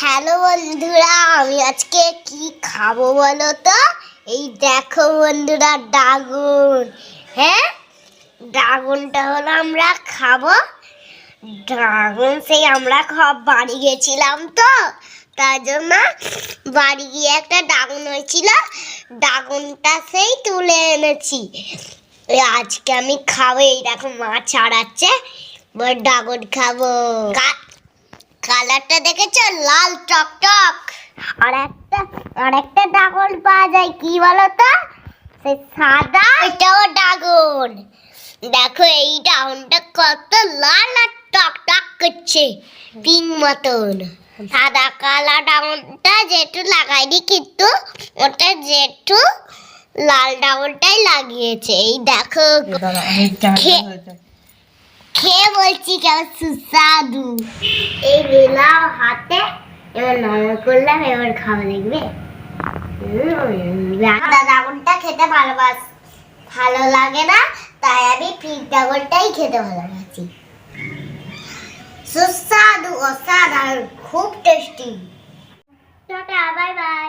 Hello বন্ধুরা, আমি আজকে কি খাব বলো তো? এই দেখো বন্ধুরা, ড্রাগন। হ্যাঁ? ড্রাগনটা হলো আমরা খাব। ড্রাগন সেই আমরা খাওয়া বাড়ি গেছিলাম তো, তার জন্য বাড়ি গিয়ে একটা ড্রাগন হয়েছিল। ড্রাগনটা সেই তুলে এনেছি। আজকে আমি খাব, এই দেখো মা ছাড়াচ্ছে ড্রাগন খাব। কালারটা দেখেছ? লাল টকটক। আর একটা আর একটা ড্রাগন পাওয়া যায় কি বলো তো সে সাদা। এটাও ড্রাগন দেখো এই ড্রাগনটা কত লাল আর টকটক করছে পিঙ্ক মতন। সাদা কালা ড্রাগনটা যেটু লাগাইনি কিন্তু ওটা যেটু লাল ড্রাগনটাই লাগিয়েছে। এই দেখো খেয়ে বলছি কেমন সুস্বাদু। এই নিলাম হাতে, এবার নরম করলাম, এবার খাওয়া দেখবে? ড্রাগনটা খেতে ভালোবাস ভালো লাগে না, তাই আমি পিঙ্ক ড্রাগনটাই খেতে ভালোবাসি। সুস্বাদু, অসাধারণ, খুব টেস্টি টাটা বাই বাই